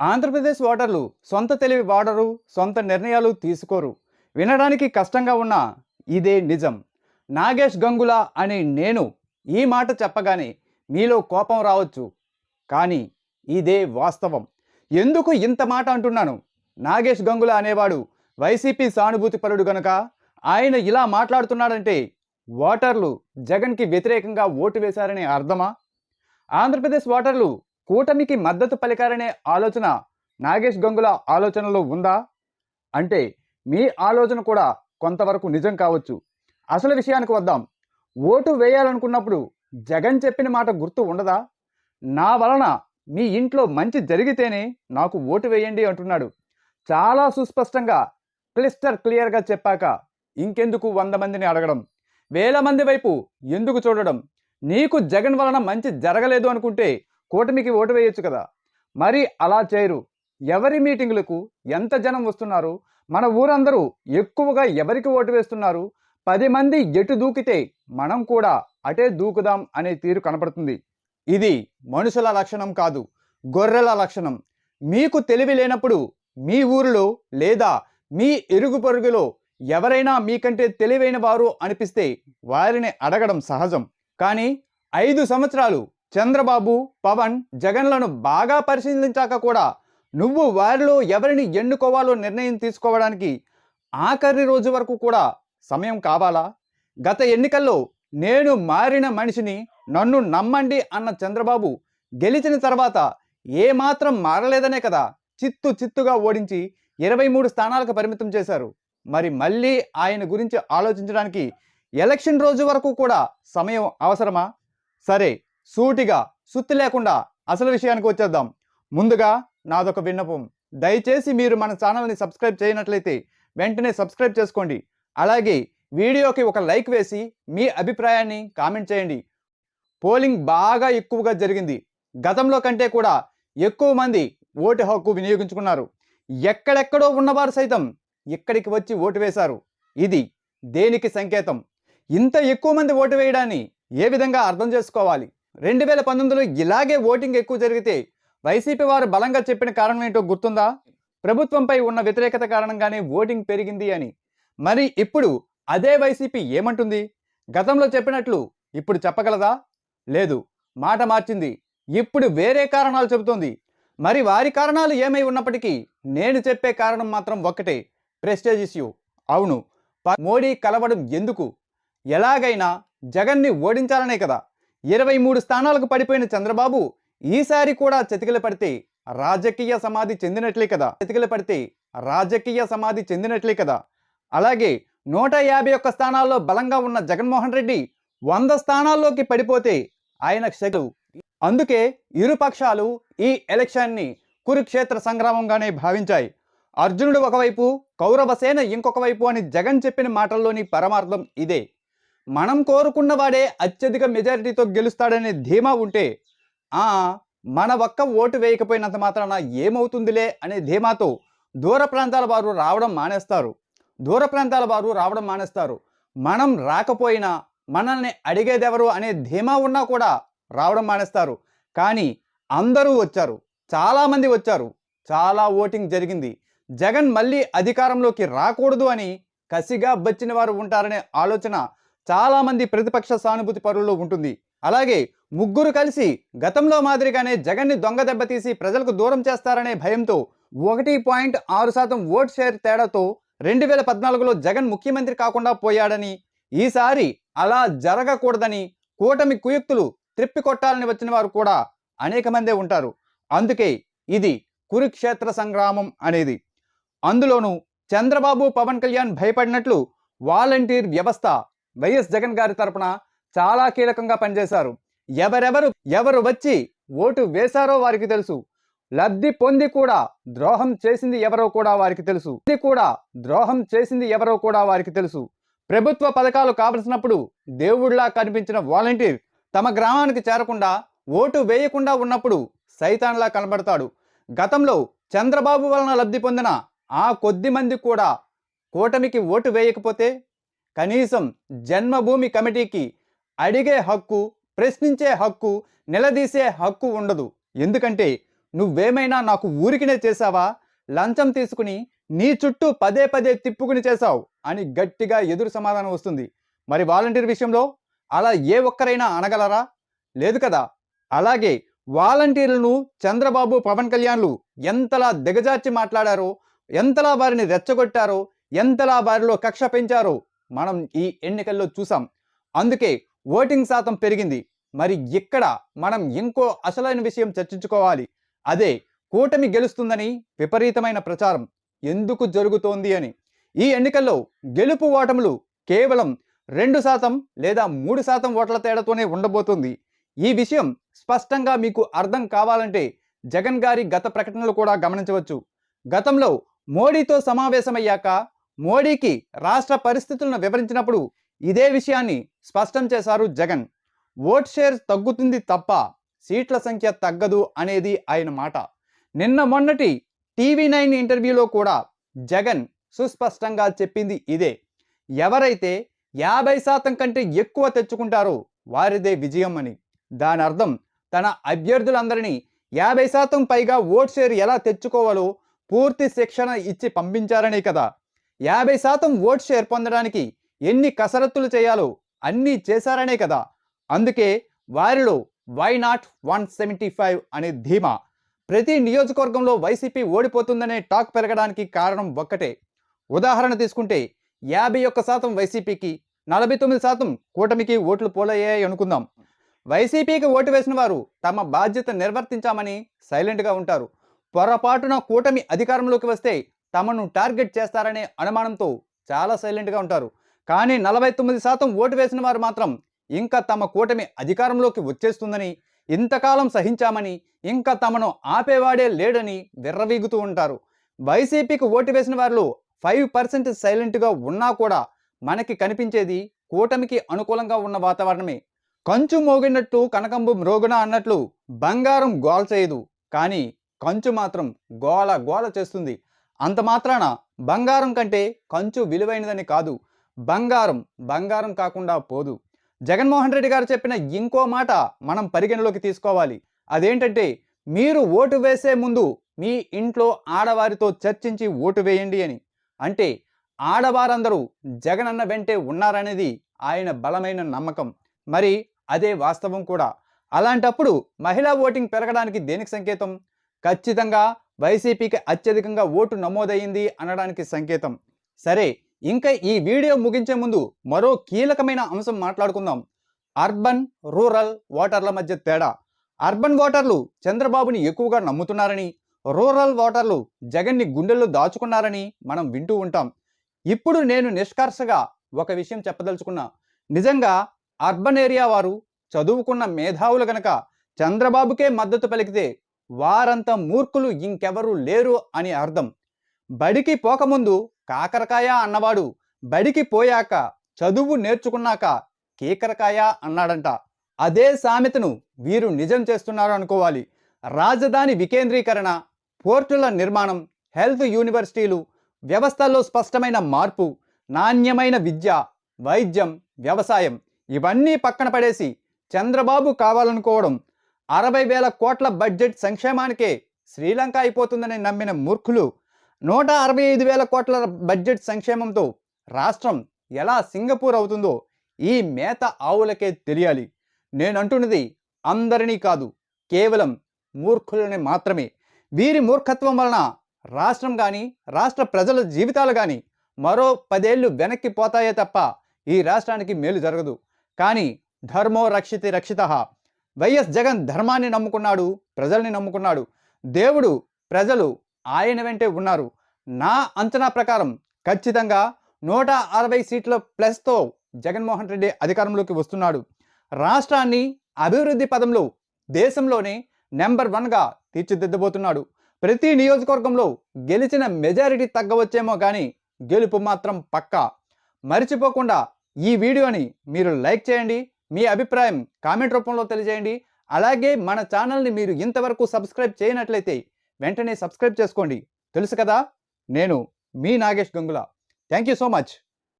ఆంధ్రప్రదేశ్ ఓటర్లు సొంత తెలివి వాడరు సొంత నిర్ణయాలు తీసుకోరు. వినడానికి కష్టంగా ఉన్న ఇదే నిజం. నాగేష్ గంగుల అనే నేను ఈ మాట చెప్పగానే మీలో కోపం రావచ్చు. కానీ ఇదే వాస్తవం. ఎందుకు ఇంత మాట అంటున్నాను? నాగేష్ గంగుల అనేవాడు వైసీపీ సానుభూతి పరుడు గనుక ఆయన ఇలా మాట్లాడుతున్నాడంటే ఓటర్లు జగన్కి వ్యతిరేకంగా ఓటు వేశారనే అర్థమా? ఆంధ్రప్రదేశ్ ఓటర్లు కూటమికి మద్దతు పలికారనే ఆలోచన నాగేష్ గంగుల ఆలోచనలో ఉందా? అంటే మీ ఆలోచన కూడా కొంతవరకు నిజం కావచ్చు. అసలు విషయానికి వద్దాం. ఓటు వేయాలనుకున్నప్పుడు జగన్ చెప్పిన మాట గుర్తు ఉండదా? నా వలన మీ ఇంట్లో మంచి జరిగితేనే నాకు ఓటు వేయండి అంటున్నాడు. చాలా సుస్పష్టంగా క్లిస్టర్ క్లియర్గా చెప్పాక ఇంకెందుకు వంద మందిని అడగడం? వేల మంది వైపు ఎందుకు చూడడం? నీకు జగన్ వలన మంచి జరగలేదు అనుకుంటే కూటమికి ఓటు వేయొచ్చు కదా? మరి అలా చేయరు. ఎవరి మీటింగులకు ఎంత జనం వస్తున్నారు? మన ఊరందరూ ఎక్కువగా ఎవరికి ఓటు వేస్తున్నారు? పది మంది ఎటు దూకితే మనం కూడా అటే దూకుదాం అనే తీరు కనపడుతుంది. ఇది మనుషుల లక్షణం కాదు గొర్రెల లక్షణం. మీకు తెలివి లేనప్పుడు మీ ఊరిలో లేదా మీ ఇరుగు పొరుగులో ఎవరైనా మీకంటే తెలివైన వారు అనిపిస్తే వారిని అడగడం సహజం. కానీ ఐదు సంవత్సరాలు చంద్రబాబు పవన్ జగన్లను బాగా పరిశీలించాక కూడా నువ్వు వారిలో ఎవరిని ఎన్నుకోవాలో నిర్ణయం తీసుకోవడానికి ఆఖరి రోజు వరకు కూడా సమయం కావాలా? గత ఎన్నికల్లో నేను మారిన మనిషిని నన్ను నమ్మండి అన్న చంద్రబాబు గెలిచిన తర్వాత ఏమాత్రం మారలేదనే కదా చిత్తు చిత్తుగా ఓడించి ఇరవై మూడు స్థానాలకు పరిమితం చేశారు. మరి మళ్ళీ ఆయన గురించి ఆలోచించడానికి ఎలక్షన్ రోజు వరకు కూడా సమయం అవసరమా? సరే సూటిగా సుత్తి లేకుండా అసలు విషయానికి వచ్చేద్దాం. ముందుగా నాదొక విన్నపం. దయచేసి మీరు మన ఛానల్ని సబ్స్క్రైబ్ చేయనట్లయితే వెంటనే సబ్స్క్రైబ్ చేసుకోండి. అలాగే వీడియోకి ఒక లైక్ వేసి మీ అభిప్రాయాన్ని కామెంట్ చేయండి. పోలింగ్ బాగా ఎక్కువగా జరిగింది. గతంలో కంటే కూడా ఎక్కువ మంది ఓటు హక్కు వినియోగించుకున్నారు. ఎక్కడెక్కడో ఉన్నవారు సైతం ఇక్కడికి వచ్చి ఓటు వేశారు. ఇది దేనికి సంకేతం? ఇంత ఎక్కువ మంది ఓటు వేయడాన్ని ఏ విధంగా అర్థం చేసుకోవాలి? రెండు వేల పంతొమ్మిదిలో ఇలాగే ఓటింగ్ ఎక్కువ జరిగితే వైసీపీ వారు బలంగా చెప్పిన కారణం ఏంటో గుర్తుందా? ప్రభుత్వంపై ఉన్న వ్యతిరేకత కారణంగానే ఓటింగ్ పెరిగింది అని. మరి ఇప్పుడు అదే వైసీపీ ఏమంటుంది? గతంలో చెప్పినట్లు ఇప్పుడు చెప్పగలదా? లేదు. మాట మార్చింది. ఇప్పుడు వేరే కారణాలు చెబుతోంది. మరి వారి కారణాలు ఏమై ఉన్నప్పటికీ నేను చెప్పే కారణం మాత్రం ఒక్కటే. Prestige issue. అవును. ప- మోడీ కలవడం ఎందుకు? ఎలాగైనా జగన్ని ఓడించాలనే కదా. ఇరవై మూడు స్థానాలకు పడిపోయిన చంద్రబాబు ఈసారి కూడా చతికిల పడితే రాజకీయ సమాధి చెందినట్లే కదా. చతికిల పడితే రాజకీయ సమాధి చెందినట్లే కదా. అలాగే నూట యాభై ఒక్క స్థానాల్లో బలంగా ఉన్న జగన్మోహన్ రెడ్డి వంద స్థానాల్లోకి పడిపోతే ఆయన శక్తులు అందుకే ఇరుపక్షాలు ఈ ఎలక్షన్ని కురుక్షేత్ర సంగ్రామంగానే భావించాయి. అర్జునుడు ఒకవైపు కౌరవసేన ఇంకొక వైపు అని జగన్ చెప్పిన మాటల్లోని పరమార్థం ఇదే. మనం కోరుకున్న వాడే అత్యధిక మెజారిటీతో గెలుస్తాడనే ధీమా ఉంటే ఆ మన ఒక్క ఓటు వేయకపోయినంత మాత్రాన ఏమవుతుందిలే అనే ధీమాతో దూర ప్రాంతాల వారు రావడం మానేస్తారు. దూర ప్రాంతాల వారు రావడం మానేస్తారు. మనం రాకపోయినా మనల్ని అడిగేదెవరు అనే ధీమా ఉన్నా కూడా రావడం మానేస్తారు. కానీ అందరూ వచ్చారు. చాలామంది వచ్చారు. చాలా ఓటింగ్ జరిగింది. జగన్ మళ్ళీ అధికారంలోకి రాకూడదు అని కసిగా బచ్చిన వారు ఉంటారనే ఆలోచన చాలామంది ప్రతిపక్ష సానుభూతి పరుల్లో ఉంటుంది. అలాగే ముగ్గురు కలిసి గతంలో మాదిరిగానే జగన్ని దొంగ దెబ్బతీసి ప్రజలకు దూరం చేస్తారనే భయంతో ఒకటి పాయింట్ ఆరు శాతం ఓట్ షేర్ తేడాతో రెండు వేల పద్నాలుగులో జగన్ ముఖ్యమంత్రి కాకుండా పోయాడని ఈసారి అలా జరగకూడదని కూటమి కుయుక్తులు త్రిప్పికొట్టాలని వచ్చిన వారు కూడా అనేక మందే ఉంటారు. అందుకే ఇది కురుక్షేత్ర సంగ్రామం అనేది. అందులోనూ చంద్రబాబు పవన్ కళ్యాణ్ భయపడినట్లు వాలంటీర్ వ్యవస్థ వైఎస్ జగన్ గారి తరపున చాలా కీలకంగా పనిచేశారు. ఎవరెవరు ఎవరు వచ్చి ఓటు వేశారో వారికి తెలుసు. లబ్ధి పొంది కూడా ద్రోహం చేసింది ఎవరో కూడా వారికి తెలుసు. ఇది కూడా ద్రోహం చేసింది ఎవరో కూడా వారికి తెలుసు. ప్రభుత్వ పథకాలు కావలసినప్పుడు దేవుడిలా కనిపించిన వాలంటీర్ తమ గ్రామానికి చేరకుండా ఓటు వేయకుండా ఉన్నప్పుడు సైతాన్లా కనబడతాడు. గతంలో చంద్రబాబు వలన లబ్ధి పొందిన ఆ కొద్ది మంది కూడా కూటమికి ఓటు వేయకపోతే కనీసం జన్మభూమి కమిటీకి అడిగే హక్కు ప్రశ్నించే హక్కు నిలదీసే హక్కు ఉండదు. ఎందుకంటే నువ్వేమైనా నాకు ఊరికినే చేశావా? లంచం తీసుకుని నీ చుట్టూ పదే పదే తిప్పుకుని చేశావు అని గట్టిగా ఎదురు సమాధానం వస్తుంది. మరి వాలంటీర్ విషయంలో అలా ఏ ఒక్కరైనా అనగలరా? లేదు కదా. అలాగే వాలంటీర్లను చంద్రబాబు పవన్ కళ్యాణ్లు ఎంతలా దిగజార్చి మాట్లాడారో ఎంతలా వారిని రెచ్చగొట్టారో ఎంతలా వారిలో కక్ష పెంచారో మనం ఈ ఎన్నికల్లో చూసాం. అందుకే ఓటింగ్ శాతం పెరిగింది. మరి ఇక్కడ మనం ఇంకో అసలైన విషయం చర్చించుకోవాలి. అదే కూటమి గెలుస్తుందని విపరీతమైన ప్రచారం. ఎందుకు జరుగుతోంది అని. ఈ ఎన్నికల్లో గెలుపు ఓటములు కేవలం రెండు శాతం లేదా మూడు శాతం ఓట్ల తేడాతోనే ఉండబోతుంది. ఈ విషయం స్పష్టంగా మీకు అర్థం కావాలంటే జగన్ గారి గత ప్రకటనలు కూడా గమనించవచ్చు. గతంలో మోడీతో సమావేశమయ్యాక మోడీకి రాష్ట్ర పరిస్థితులను వివరించినప్పుడు ఇదే విషయాన్ని స్పష్టం చేశారు జగన్. ఓట్ షేర్ తగ్గుతుంది తప్ప సీట్ల సంఖ్య తగ్గదు అనేది ఆయన మాట. నిన్న మొన్నటి టీవీ నైన్ ఇంటర్వ్యూలో కూడా జగన్ సుస్పష్టంగా చెప్పింది ఇదే. ఎవరైతే యాభై శాతం కంటే ఎక్కువ తెచ్చుకుంటారో వారిదే విజయం అని. దాని అర్థం తన అభ్యర్థులందరినీ యాభై శాతం పైగా ఓట్ షేర్ ఎలా తెచ్చుకోవాలో పూర్తి శిక్షణ ఇచ్చి పంపించారనే కదా. యాభై శాతం ఓట్ షేర్ పొందడానికి ఎన్ని కసరత్తులు చేయాలో అన్నీ చేశారనే కదా. అందుకే వారిలో why not one seventy five అనే ధీమా ప్రతి నియోజకవర్గంలో వైసీపీ ఓడిపోతుందనే టాక్ పెరగడానికి కారణం ఒక్కటే. ఉదాహరణ తీసుకుంటే యాభై ఒక్క శాతం వైసీపీకి నలభై తొమ్మిది శాతం కూటమికి ఓట్లు పోలయ్యాయి అనుకుందాం. వైసీపీకి ఓటు వేసిన వారు తమ బాధ్యత నిర్వర్తించామని సైలెంట్గా ఉంటారు. పొరపాటున కూటమి అధికారంలోకి వస్తే తమను టార్గెట్ చేస్తారనే అనుమానంతో చాలా సైలెంట్గా ఉంటారు. కానీ నలభై తొమ్మిది శాతం ఓటు వేసిన వారు మాత్రం ఇంకా తమ కూటమి అధికారంలోకి వచ్చేస్తుందని ఇంతకాలం సహించామని ఇంకా తమను ఆపేవాడే లేడని విర్రవీగుతూ ఉంటారు. వైసీపీకి ఓటు వేసిన వారిలో ఫైవ్ పర్సెంట్ సైలెంట్గా ఉన్నా కూడా మనకి కనిపించేది కూటమికి అనుకూలంగా ఉన్న వాతావరణమే. కంచు మోగినట్టు కనకంబు మ్రోగున అన్నట్లు బంగారం గోల చేయదు. కానీ కంచు మాత్రం గోల గోల చేస్తుంది. అంత మాత్రాన బంగారం కంటే కంచు విలువైనదని కాదు. బంగారం బంగారం కాకుండా పోదు. జగన్మోహన్ రెడ్డి గారు చెప్పిన ఇంకో మాట మనం పరిగణలోకి తీసుకోవాలి. అదేంటంటే మీరు ఓటు వేసే ముందు మీ ఇంట్లో ఆడవారితో చర్చించి ఓటు వేయండి అని. అంటే ఆడవారందరూ జగనన్న వెంటే ఉన్నారనేది ఆయన బలమైన నమ్మకం. మరి అదే వాస్తవం కూడా. అలాంటప్పుడు మహిళా ఓటింగ్ పెరగడానికి దేనికి సంకేతం? ఖచ్చితంగా వైసీపీకి అత్యధికంగా ఓటు నమోదయ్యింది అనడానికి సంకేతం. సరే ఇంకా ఈ వీడియో ముగించే ముందు మరో కీలకమైన అంశం మాట్లాడుకుందాం. అర్బన్ రూరల్ ఓటర్ల మధ్య తేడా. అర్బన్ ఓటర్లు చంద్రబాబుని ఎక్కువగా నమ్ముతున్నారని రూరల్ ఓటర్లు జగన్ని గుండెల్లో దాచుకున్నారని మనం వింటూ ఉంటాం. ఇప్పుడు నేను నిష్కర్షగా ఒక విషయం చెప్పదలుచుకున్నా. నిజంగా అర్బన్ ఏరియా వారు చదువుకున్న మేధావులు గనక చంద్రబాబుకే మద్దతు పలికితే వారంత మూర్ఖులు ఇంకెవరూ లేరు అని అర్థం. బడికి పోకముందు కాకరకాయ అన్నవాడు బడికి పోయాక చదువు నేర్చుకున్నాక కీకరకాయ అన్నాడంట. అదే సామెతను వీరు నిజం చేస్తున్నారు అనుకోవాలి. రాజధాని వికేంద్రీకరణ పోర్టుల నిర్మాణం హెల్త్ యూనివర్సిటీలు వ్యవస్థల్లో స్పష్టమైన మార్పు నాణ్యమైన విద్య వైద్యం వ్యవసాయం ఇవన్నీ పక్కన పడేసి చంద్రబాబు కావాలనుకోవడం అరవై వేల కోట్ల బడ్జెట్ సంక్షేమానికే శ్రీలంక అయిపోతుందని నమ్మిన మూర్ఖులు నూట అరవై ఐదు వేల కోట్ల బడ్జెట్ సంక్షేమంతో రాష్ట్రం ఎలా సింగపూర్ అవుతుందో ఈ మేత ఆవులకే తెలియాలి. నేనంటున్నది అందరినీ కాదు కేవలం మూర్ఖులని మాత్రమే. వీరి మూర్ఖత్వం వలన రాష్ట్రం కానీ రాష్ట్ర ప్రజల జీవితాలు కానీ మరో పదేళ్ళు వెనక్కి పోతాయే తప్ప ఈ రాష్ట్రానికి మేలు జరగదు. కానీ ధర్మో రక్షితి రక్షిత వైఎస్ జగన్ ధర్మాన్ని నమ్ముకున్నాడు ప్రజల్ని నమ్ముకున్నాడు. దేవుడు ప్రజలు ఆయన వెంటే ఉన్నారు. నా అంచనా ప్రకారం ఖచ్చితంగా నూట అరవై సీట్ల ప్లస్తో జగన్మోహన్ రెడ్డి అధికారంలోకి వస్తున్నాడు. రాష్ట్రాన్ని అభివృద్ధి పదంలో దేశంలోనే నెంబర్ వన్గా తీర్చిదిద్దబోతున్నాడు. ప్రతి నియోజకవర్గంలో గెలిచిన మెజారిటీ తగ్గవచ్చేమో కానీ గెలుపు మాత్రం పక్కా. మర్చిపోకుండా ఈ వీడియోని మీరు లైక్ చేయండి మీ అభిప్రాయం కామెంట్ రూపంలో తెలియజేయండి. అలాగే మన ఛానల్ని మీరు ఇంతవరకు సబ్స్క్రైబ్ చేయనట్లయితే వెంటనే సబ్స్క్రైబ్ చేసుకోండి. తెలుసు కదా నేను మీ Nagesh Gangula. Thank you so much.